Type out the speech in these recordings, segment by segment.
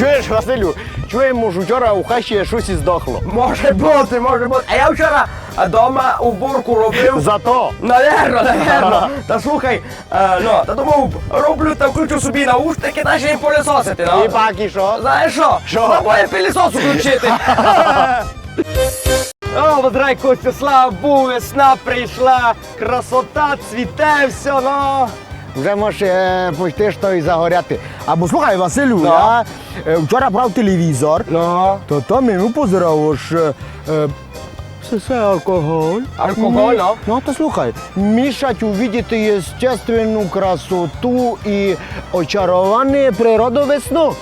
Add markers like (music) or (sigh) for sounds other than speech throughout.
Василю, чуємо, що вчора у хащі щось і здохло. Може бути, може бути. А я вчора вдома уборку робив. Зато. Наверно, (laughs) наверно. Та слухай, е, ну, та думав, роблю та включу собі наушники, та ще й пилісосити, ну. І пак, і що? Знаєш що? Що? Забує пилісос включити. (laughs) О, бодрай, Костя, слава Богу, весна прийшла, красота, цвіте, все, ну. Вже може е, почти що і загоряти. Або слухай, Василю, Ну? я е, вчора брав телевізор, Ну. то там йому позирав, що е, це все алкоголь. Алкоголь, ну? Ну, то слухай, мішать увидіти естественну красоту і очарування природу весну.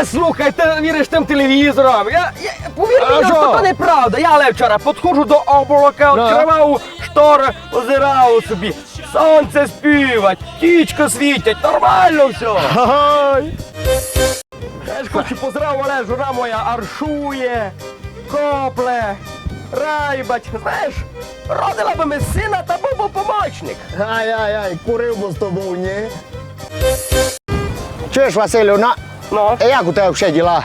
Е, слухай, ти віриш тим телевізором. Я, я повір А мені, що? то неправда. Я але вчора підходжу до облака, Ну. відкривав штори, озирав собі. Сонце співать, тічка світять, нормально все. Ай! Знаєш, хочу поздрав, але жура моя аршує, копле, райбать. Знаєш, родила би ми сина та був би помічник. Ай-ай-ай, курив би з тобою, ні? Чуєш, Василю, на, Ну, як у тебе взагалі діла?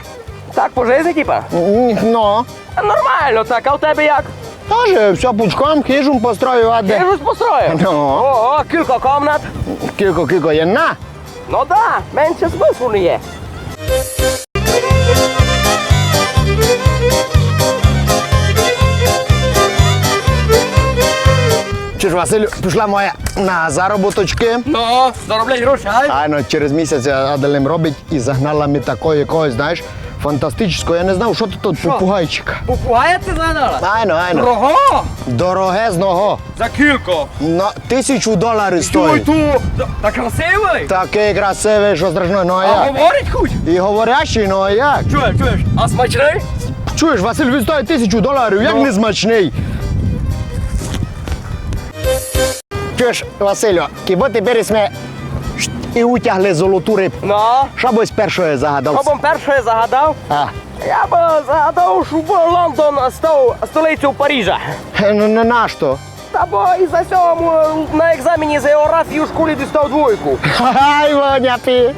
так по житті, типа? Ну, Нормально так, а у тебе як? Теж все пучком, хижу построю, а Я де? щось построїв. Ну. Ого, кілька комнат. Кілько, кілько є на. Ну да, менше смислу не є. Чуєш, Василю, пішла моя на заробіточки. Ну, заробляй гроші, ай? А ну, через місяць Аделем робить і загнала ми такого якогось, знаєш, фантастичного. Я не знав, що тут попугайчика. Попугая ти загнала? Айно, айно. Рого? Дорогезного. За кілько. На тисячу доларів Ой, стоїть. ту, та красивий. Такий красивий, що страшно, ну а А як? говорить хоч? І говорящий, ну а як? Чуєш, чуєш, а смачний? Чуєш, Василь, він стоїть тисячу доларів, як Ну. не смачний. Чуєш, Василю, кіба тепер ми і утягли золоту рибку. Ну, Що би з першої загадав? що б перше загадав? А, Я б загадав, щоб Лондон став столицею Парижа. ну не наш то. Та бо і за цього на екзамені з географії у школі дістав двойку. Ай, Воня, ти.